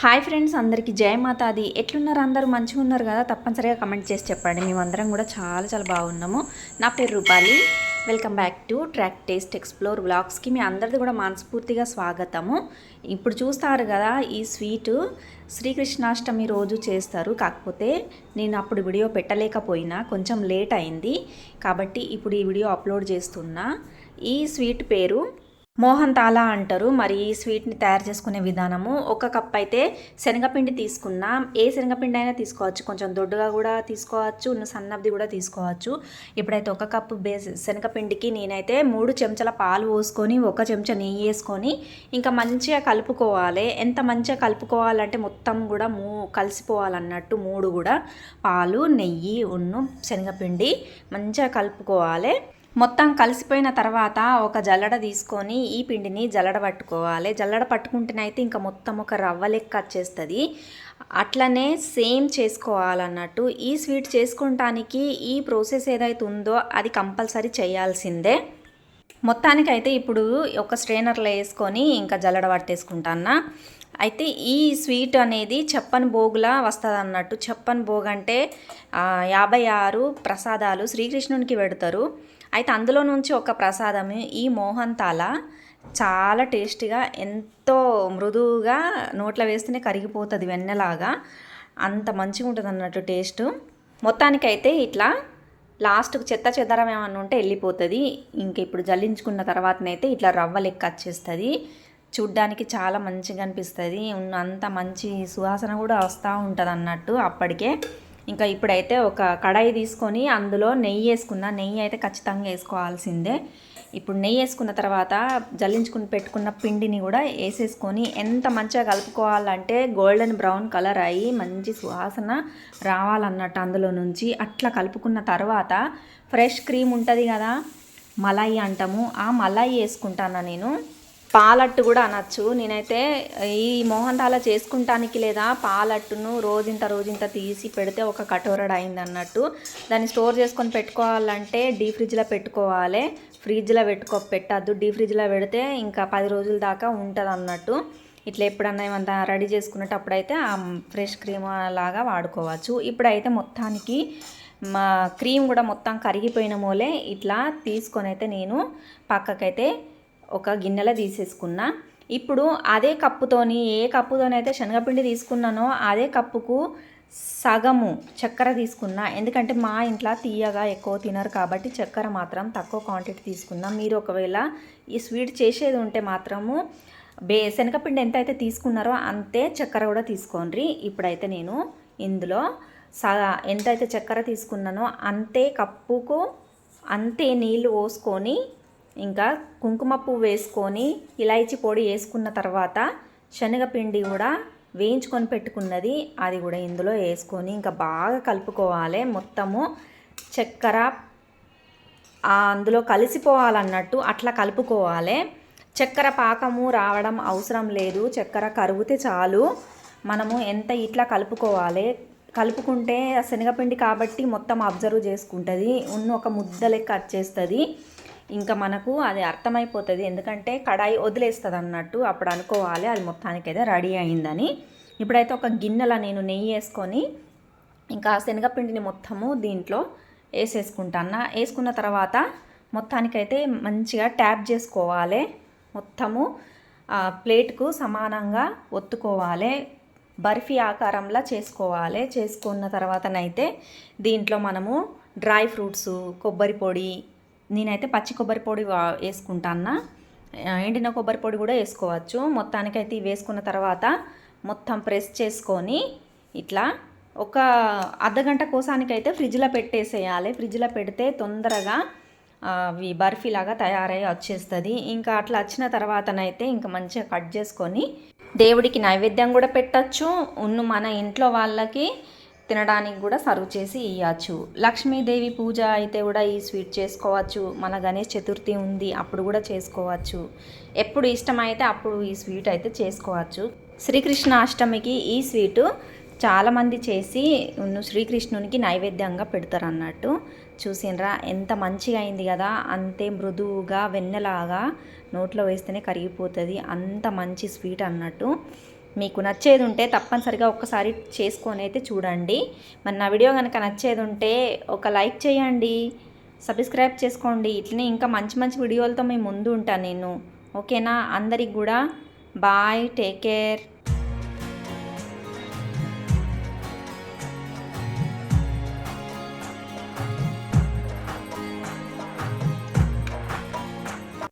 Hi friends అందరికీ జయమాతాది ఎట్లున్నారు అందరూ? మంచిగా ఉన్నారు కదా? తప్పనిసరిగా కమెంట్ చేసి చెప్పండి. మేమందరం కూడా చాలా చాలా బాగున్నాము. నా పేరు Rupali. Welcome back to track taste explore వ్లాగ్స్కి మీ అందరిది కూడా మనస్ఫూర్తిగా స్వాగతము. ఇప్పుడు చూస్తారు కదా ఈ స్వీటు శ్రీకృష్ణాష్టమి రోజు చేస్తారు. కాకపోతే నేను అప్పుడు వీడియో పెట్టలేకపోయినా కొంచెం లేట్ అయింది. కాబట్టి ఇప్పుడు ఈ వీడియో అప్లోడ్ చేస్తున్నా. ఈ స్వీట్ పేరు మోహన్ తాలా అంటారు. మరి ఈ స్వీట్ని తయారు చేసుకునే విధానము ఒక కప్ అయితే శనగపిండి తీసుకున్నా ఏ శనగపిండి అయినా తీసుకోవచ్చు. కొంచెం దొడ్డుగా కూడా తీసుకోవచ్చు సన్నది కూడా తీసుకోవచ్చు. ఇప్పుడైతే ఒక కప్పు బేస్ శనగపిండికి నేనైతే మూడు చెంచాల పాలు పోసుకొని ఒక చెంచా నెయ్యి వేసుకొని ఇంకా మంచిగా కలుపుకోవాలి. ఎంత మంచిగా కలుపుకోవాలంటే మొత్తం కూడా మూ కలిసిపోవాలన్నట్టు మూడు కూడా పాలు నెయ్యి ఉన్ను శనగపిండి మంచిగా కలుపుకోవాలి. మొత్తం కలిసిపోయిన తర్వాత ఒక జల్లడ తీసుకొని ఈ పిండిని జల్లడ పట్టుకోవాలి. జల్లడ పట్టుకుంటేనైతే ఇంకా మొత్తం ఒక రవ్వ లెక్క వచ్చేస్తుంది. అట్లనే సేమ్ చేసుకోవాలన్నట్టు ఈ స్వీట్ చేసుకుంటానికి ఈ ప్రాసెస్ ఏదైతే ఉందో అది కంపల్సరీ చేయాల్సిందే. మొత్తానికైతే ఇప్పుడు ఒక స్ట్రైనర్లో వేసుకొని ఇంకా జల్లడ పట్టేసుకుంటానా అయితే ఈ స్వీట్ అనేది చెప్పని భోగులా వస్తుంది అన్నట్టు. చెప్పని భోగు అంటే యాభై ఆరు ప్రసాదాలు శ్రీకృష్ణునికి పెడతారు. అయితే అందులో నుంచి ఒక ప్రసాదం ఈ మోహన్ తాల చాలా టేస్టీగా ఎంతో మృదువుగా నోట్లో వేస్తేనే కరిగిపోతుంది వెన్నెలాగా. అంత మంచిగా ఉంటుంది అన్నట్టు టేస్ట్. మొత్తానికైతే ఇట్లా లాస్ట్కి చెత్త చెదరం ఏమన్నా ఉంటే వెళ్ళిపోతుంది. ఇంక ఇప్పుడు జల్లించుకున్న తర్వాతనైతే ఇట్లా రవ్వ లెక్క వచ్చేస్తుంది. చూడ్డానికి చాలా మంచిగా అనిపిస్తుంది. అంత మంచి సువాసన కూడా వస్తూ ఉంటుంది అన్నట్టు అప్పటికే. ఇంకా ఇప్పుడైతే ఒక కడాయి తీసుకొని అందులో నెయ్యి వేసుకున్న నెయ్యి అయితే ఖచ్చితంగా వేసుకోవాల్సిందే. ఇప్పుడు నెయ్యి వేసుకున్న తర్వాత జల్లించుకుని పెట్టుకున్న పిండిని కూడా వేసేసుకొని ఎంత మంచిగా కలుపుకోవాలంటే గోల్డెన్ బ్రౌన్ కలర్ అయ్యి మంచి సువాసన రావాలన్నట్టు అందులో నుంచి. అట్లా కలుపుకున్న తర్వాత ఫ్రెష్ క్రీమ్ ఉంటుంది కదా మలాయి అంటాము. ఆ మలాయి వేసుకుంటాను నేను? పాలట్టు కూడా అనొచ్చు. నేనైతే ఈ మోహన్ తాల చేసుకుంటానికి లేదా పాలట్టును రోజింత రోజింత తీసి పెడితే ఒక కటోరడ్ అయింది అన్నట్టు. దాన్ని స్టోర్ చేసుకొని పెట్టుకోవాలంటే డీ ఫ్రిడ్జ్లో పెట్టుకోవాలి. ఫ్రిడ్జ్లో పెట్టుకో పెట్టద్దు. డీ ఫ్రిడ్జ్లో పెడితే ఇంకా పది రోజుల దాకా ఉంటుంది అన్నట్టు. ఇట్లా ఎప్పుడన్నా ఏమంతా రెడీ చేసుకునేటప్పుడైతే ఆ ఫ్రెష్ క్రీమ్ లాగా వాడుకోవచ్చు. ఇప్పుడైతే మొత్తానికి మా క్రీమ్ కూడా మొత్తం కరిగిపోయిన మూలే ఇట్లా తీసుకొని అయితే నేను పక్కకైతే ఒక గిన్నెలో తీసేసుకున్నా. ఇప్పుడు అదే కప్పుతోని ఏ కప్పుతోనైతే శనగపిండి తీసుకున్నానో అదే కప్పుకు సగము చక్కెర తీసుకున్నా. ఎందుకంటే మా ఇంట్లో తీయగా ఎక్కువ తినరు కాబట్టి చక్కెర మాత్రం తక్కువ క్వాంటిటీ తీసుకున్నా. మీరు ఒకవేళ ఈ స్వీట్ చేసేది ఉంటే మాత్రము బే శనగపిండి ఎంత అయితే తీసుకున్నారో అంతే చక్కెర కూడా తీసుకోండి. ఇప్పుడైతే నేను ఇందులో సగ ఎంతైతే చక్కెర తీసుకున్నానో అంతే కప్పుకు అంతే నీళ్ళు పోసుకొని ఇంకా కుంకుమ పువ్వు వేసుకొని ఇలాచి పొడి వేసుకున్న తర్వాత శనగపిండి కూడా వేయించుకొని పెట్టుకున్నది. అది కూడా ఇందులో వేసుకొని ఇంకా బాగా కలుపుకోవాలి. మొత్తము చక్కెర అందులో కలిసిపోవాలన్నట్టు అట్లా కలుపుకోవాలి. చక్కెర పాకము రావడం అవసరం లేదు. చక్కెర కరుగుతే చాలు. మనము ఎంత ఇట్లా కలుపుకోవాలి? కలుపుకుంటే శనగపిండి కాబట్టి మొత్తం అబ్జర్వ్ చేసుకుంటుంది. ఉన్న ఒక ముద్ద లెక్క వచ్చేస్తుంది ఇంకా మనకు అది అర్థమైపోతుంది. ఎందుకంటే కడాయి వదిలేస్తుంది అన్నట్టు అప్పుడు అనుకోవాలి. అది మొత్తానికి అయితే రెడీ అయిందని. ఇప్పుడైతే ఒక గిన్నెలో నేను నెయ్యి వేసుకొని ఇంకా శనగపిండిని మొత్తము దీంట్లో వేసేసుకుంటాను వేసుకున్న తర్వాత మొత్తానికైతే మంచిగా ట్యాప్ చేసుకోవాలి. మొత్తము ప్లేట్కు సమానంగా ఒత్తుకోవాలి. బర్ఫీ ఆకారంలో చేసుకోవాలి. చేసుకున్న తర్వాతనైతే దీంట్లో మనము డ్రై ఫ్రూట్స్ కొబ్బరి పొడి నేనైతే పచ్చి కొబ్బరి పొడి వేసుకుంటాను ఎండిన కొబ్బరి పొడి కూడా వేసుకోవచ్చు. మొత్తానికైతే వేసుకున్న తర్వాత మొత్తం ప్రెస్ చేసుకొని ఇట్లా ఒక అర్ధగంట కోసానికైతే ఫ్రిడ్జ్లో పెట్టేసేయాలి. ఫ్రిడ్జ్లో పెడితే తొందరగా అవి బర్ఫీలాగా తయారై వచ్చేస్తుంది. ఇంకా అట్లా వచ్చిన తర్వాతనైతే ఇంకా మంచిగా కట్ చేసుకొని దేవుడికి నైవేద్యం కూడా పెట్టచ్చు. ఉన్ను మన ఇంట్లో వాళ్ళకి తినడానికి కూడా సర్వ్ చేసి ఇవ్వచ్చు లక్ష్మీదేవి పూజ అయితే కూడా ఈ స్వీట్ చేసుకోవచ్చు. మన గణేష్ చతుర్థి ఉంది అప్పుడు కూడా చేసుకోవచ్చు. ఎప్పుడు ఇష్టమైతే అప్పుడు ఈ స్వీట్ అయితే చేసుకోవచ్చు. శ్రీకృష్ణ అష్టమికి ఈ స్వీటు చాలామంది చేసి శ్రీకృష్ణునికి నైవేద్యంగా పెడతారు అన్నట్టు చూసినరా. ఎంత మంచిగా అయింది కదా. అంతే మృదువుగా వెన్నెలాగా నోట్లో వేస్తేనే కరిగిపోతుంది. అంత మంచి స్వీట్ అన్నట్టు. మీకు నచ్చేది ఉంటే తప్పనిసరిగా ఒక్కసారి చేసుకొని అయితే చూడండి. మరి నా వీడియో కనుక నచ్చేది ఉంటే ఒక లైక్ చేయండి సబ్స్క్రైబ్ చేసుకోండి. ఇట్లనే ఇంకా మంచి మంచి వీడియోలతో మేము ముందు ఉంటాను నేను. ఓకేనా? అందరికి కూడా బాయ్ టేక్ కేర్.